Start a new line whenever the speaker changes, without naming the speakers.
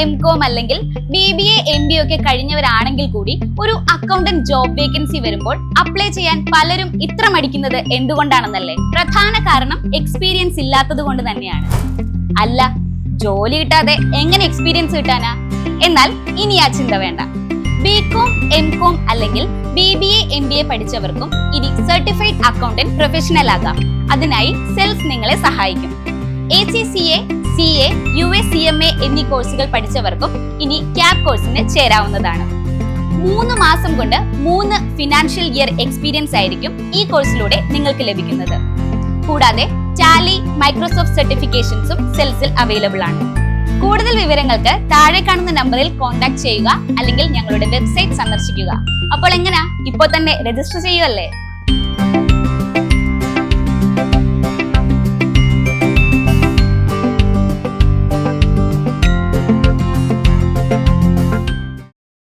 M com അല്ലെങ്കിൽ B B A M B ഒക്കെ കഴിഞ്ഞവരാണെങ്കിൽ കൂടി ഒരു അക്കൗണ്ടന്റ് ജോബ് വേക്കൻസി വരുമ്പോൾ അപ്ലൈ ചെയ്യാൻ പലരും ഇത്ര മടിക്കുന്നത് എന്തുകൊണ്ടാണെന്നല്ലേ? പ്രധാന കാരണം എക്സ്പീരിയൻസ് ഇല്ലാത്തത് കൊണ്ട് തന്നെയാണ്. അല്ല ജോലി കിട്ടാതെ എങ്ങനെ എക്സ്പീരിയൻസ് കിട്ടാനാ? എന്നാൽ ഇനി ആ ചിന്ത വേണ്ട. ബികോം എം കോം അല്ലെങ്കിൽ B B A M B A പഠിച്ചവർക്കും ഇനി സർട്ടിഫൈഡ് അക്കൗണ്ടന്റ് പ്രൊഫഷണൽ ആകാം. അതിനായി സെൽഫ് നിങ്ങളെ സഹായിക്കും. A C C A C A U S C M A എന്നീ കോഴ്സുകൾ പഠിച്ചവർക്കും ഇനി ക്യാബ് കോഴ്സിന് ചേരാവുന്നതാണ്. മൂന്ന് മാസം കൊണ്ട് മൂന്ന് ഫിനാൻഷ്യൽ ഇയർ എക്സ്പീരിയൻസ് ആയിരിക്കും ഈ കോഴ്സിലൂടെ നിങ്ങൾക്ക് ലഭിക്കുന്നത്. കൂടാതെ ടാലി മൈക്രോസോഫ്റ്റ് സർട്ടിഫിക്കേഷൻസും സെൽസിൽ അവൈലബിൾ ആണ്. കൂടുതൽ വിവരങ്ങൾക്ക് താഴെ കാണുന്ന നമ്പറിൽ കോൺടാക്ട് ചെയ്യുക അല്ലെങ്കിൽ ഞങ്ങളുടെ വെബ്സൈറ്റ് സന്ദർശിക്കുക. അപ്പോൾ എങ്ങനെയാ ഇപ്പോൾ തന്നെ രജിസ്റ്റർ ചെയ്യുമല്ലേ